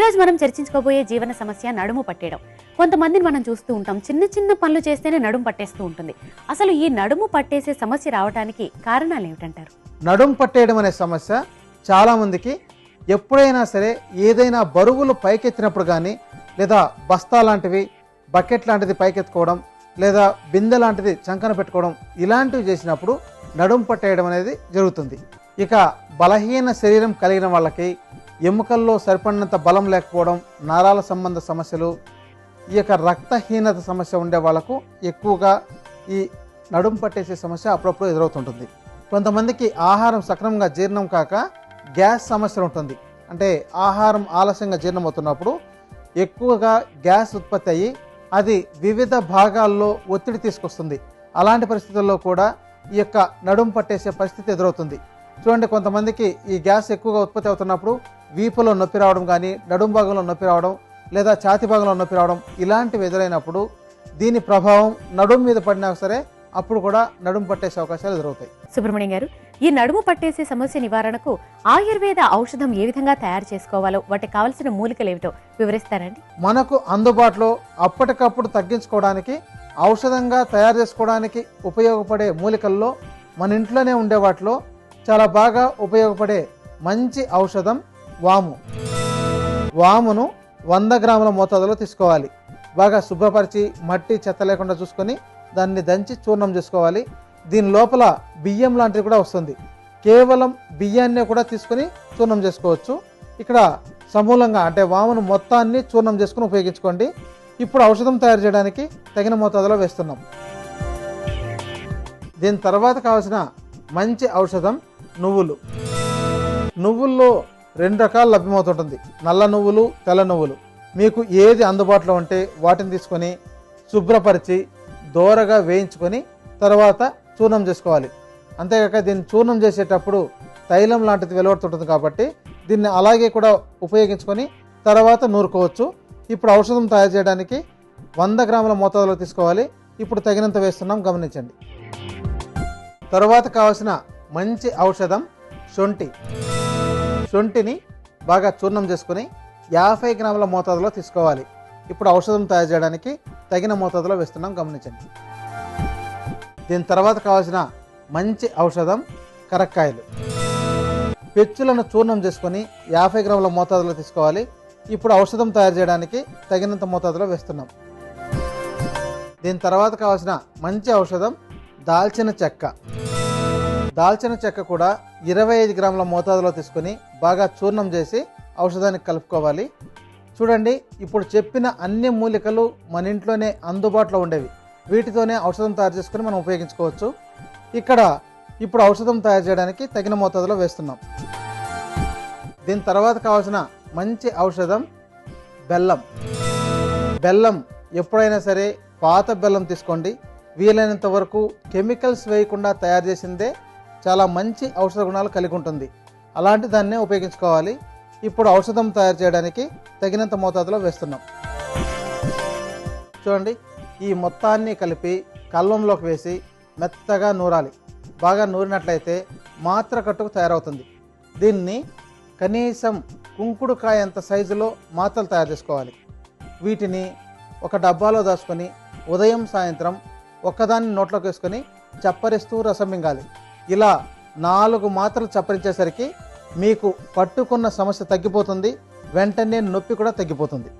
రోజు మనం చర్చించుకోబోయే జీవన సమస్య నడుము పట్టేయడం. కొంతమందిని మనం చూస్తూ ఉంటాం. చిన్న చిన్న పనులు చేస్తేనే నడుము పట్టేస్తూ ఉంటుంది. అసలు ఈ నడుము పట్టేసే సమస్య రావడానికి కారణాలు ఏమిటంటారు? నడుం పట్టేయడం అనే సమస్య చాలామందికి ఎప్పుడైనా సరే ఏదైనా బరువులు పైకెత్తినప్పుడు కానీ లేదా బస్తా లాంటివి బకెట్ లాంటిది పైకెత్తుకోవడం లేదా బిందె లాంటిది చంకన పెట్టుకోవడం ఇలాంటివి చేసినప్పుడు నడుం పట్టేయడం అనేది జరుగుతుంది. ఇక బలహీన శరీరం కలిగిన వాళ్ళకి ఎముకల్లో సరిపడినంత బలం లేకపోవడం నరాల సంబంధ సమస్యలు ఈ యొక్క రక్తహీనత సమస్య ఉండే వాళ్ళకు ఎక్కువగా ఈ నడుం పట్టేసే సమస్య అప్పుడప్పుడు ఎదురవుతుంటుంది. కొంతమందికి ఆహారం సక్రమంగా జీర్ణం కాక గ్యాస్ సమస్య ఉంటుంది. అంటే ఆహారం ఆలస్యంగా జీర్ణమవుతున్నప్పుడు ఎక్కువగా గ్యాస్ ఉత్పత్తి అయ్యి అది వివిధ భాగాల్లో ఒత్తిడి తీసుకొస్తుంది. అలాంటి పరిస్థితుల్లో కూడా ఈ యొక్క నడుం పట్టేసే పరిస్థితి ఎదురవుతుంది. చూడండి కొంతమందికి ఈ గ్యాస్ ఎక్కువగా ఉత్పత్తి అవుతున్నప్పుడు వీపులో నొప్పి రావడం కానీ నడుం భాగంలో నొప్పి రావడం లేదా ఛాతి భాగంలో నొప్పి రావడం ఇలాంటివి ఎదురైనప్పుడు దీని ప్రభావం నడుం మీద పడినా సరే అప్పుడు కూడా నడుం పట్టేసే అవకాశాలు ఎదురవుతాయి. సుబ్రహ్మణ్యం గారు ఈ నడుము పట్టేసే సమస్య నివారణకు ఆయుర్వేద ఔషధం ఏ విధంగా తయారు చేసుకోవాలో వాటికి కావలసిన మూలికలు ఏమిటో వివరిస్తారండి? మనకు అందుబాటులో అప్పటికప్పుడు తగ్గించుకోవడానికి ఔషధంగా తయారు చేసుకోవడానికి ఉపయోగపడే మూలికల్లో మన ఇంట్లోనే ఉండే వాటిలో చాలా బాగా ఉపయోగపడే మంచి ఔషధం వాము. వామును వంద గ్రాముల మోతాదులో తీసుకోవాలి. బాగా శుభ్రపరిచి మట్టి చెత్త లేకుండా చూసుకొని దాన్ని దంచి చూర్ణం చేసుకోవాలి. దీని లోపల బియ్యం లాంటిది కూడా వస్తుంది. కేవలం బియ్యాన్ని కూడా తీసుకొని చూర్ణం చేసుకోవచ్చు. ఇక్కడ సమూలంగా అంటే వామును మొత్తాన్ని చూర్ణం చేసుకుని ఉపయోగించుకోండి. ఇప్పుడు ఔషధం తయారు చేయడానికి తగిన మోతాదులో వేస్తున్నాం. దీని తర్వాత కావాల్సిన మంచి ఔషధం నువ్వులు. నువ్వుల్లో రెండు రకాలు లభ్యమవుతుంటుంది. నల్ల నువ్వులు తెల్ల నువ్వులు. మీకు ఏది అందుబాటులో ఉంటే వాటిని తీసుకొని శుభ్రపరిచి దోరగా వేయించుకొని తర్వాత చూర్ణం చేసుకోవాలి. అంతేకాక దీన్ని చూర్ణం చేసేటప్పుడు తైలం లాంటిది వెలువడుతుంటుంది కాబట్టి దీన్ని అలాగే కూడా ఉపయోగించుకొని తర్వాత నూరుకోవచ్చు. ఇప్పుడు ఔషధం తయారు చేయడానికి వంద గ్రాముల మోతాదులో తీసుకోవాలి. ఇప్పుడు తగినంత వేస్తున్నాం గమనించండి. తర్వాత కావాల్సిన మంచి ఔషధం శొంఠి. శొంఠిని బాగా చూర్ణం చేసుకుని యాభై గ్రాముల మోతాదులో తీసుకోవాలి. ఇప్పుడు ఔషధం తయారు చేయడానికి తగిన మోతాదులో వేస్తున్నాం గమనించండి. దీని తర్వాత కావాల్సిన మంచి ఔషధం కరక్కాయలు. పెచ్చులను చూర్ణం చేసుకొని యాభై గ్రాముల మోతాదులో తీసుకోవాలి. ఇప్పుడు ఔషధం తయారు చేయడానికి తగినంత మోతాదులో వేస్తున్నాం. దీని తర్వాత కావాల్సిన మంచి ఔషధం దాల్చిన చెక్క. దాల్చిన చెక్క కూడా ఇరవై ఐదు గ్రాముల మోతాదులో తీసుకొని బాగా చూర్ణం చేసి ఔషధానికి కలుపుకోవాలి. చూడండి ఇప్పుడు చెప్పిన అన్ని మూలికలు మన ఇంట్లోనే అందుబాటులో ఉండేవి. వీటితోనే ఔషధం తయారు చేసుకొని మనం ఉపయోగించుకోవచ్చు. ఇక్కడ ఇప్పుడు ఔషధం తయారు చేయడానికి తగిన మోతాదులో వేస్తున్నాం. దీని తర్వాత కావాల్సిన మంచి ఔషధం బెల్లం. బెల్లం ఎప్పుడైనా సరే పాత బెల్లం తీసుకోండి. వీలైనంత వరకు కెమికల్స్ వేయకుండా తయారు చేసిందే చాలా మంచి ఔషధ గుణాలు కలిగి ఉంటుంది. అలాంటి దాన్నే ఉపయోగించుకోవాలి. ఇప్పుడు ఔషధం తయారు చేయడానికి తగినంత మోతాదులో వేస్తున్నాం. చూడండి ఈ మొత్తాన్ని కలిపి కల్లంలోకి వేసి మెత్తగా నూరాలి. బాగా నూరినట్లయితే మాత్ర కట్టుకు తయారవుతుంది. దీన్ని కనీసం కుంకుడుకాయ అంత సైజులో మాత్రలు తయారు చేసుకోవాలి. వీటిని ఒక డబ్బాలో దాచుకొని ఉదయం సాయంత్రం ఒక్కదాన్ని నోట్లోకి వేసుకొని చప్పరిస్తూ రసం మింగాలి. ఇలా నాలుగు మాత్రలు చప్పరించేసరికి మీకు పట్టుకున్న సమస్య తగ్గిపోతుంది వెంటనే నొప్పి కూడా తగ్గిపోతుంది.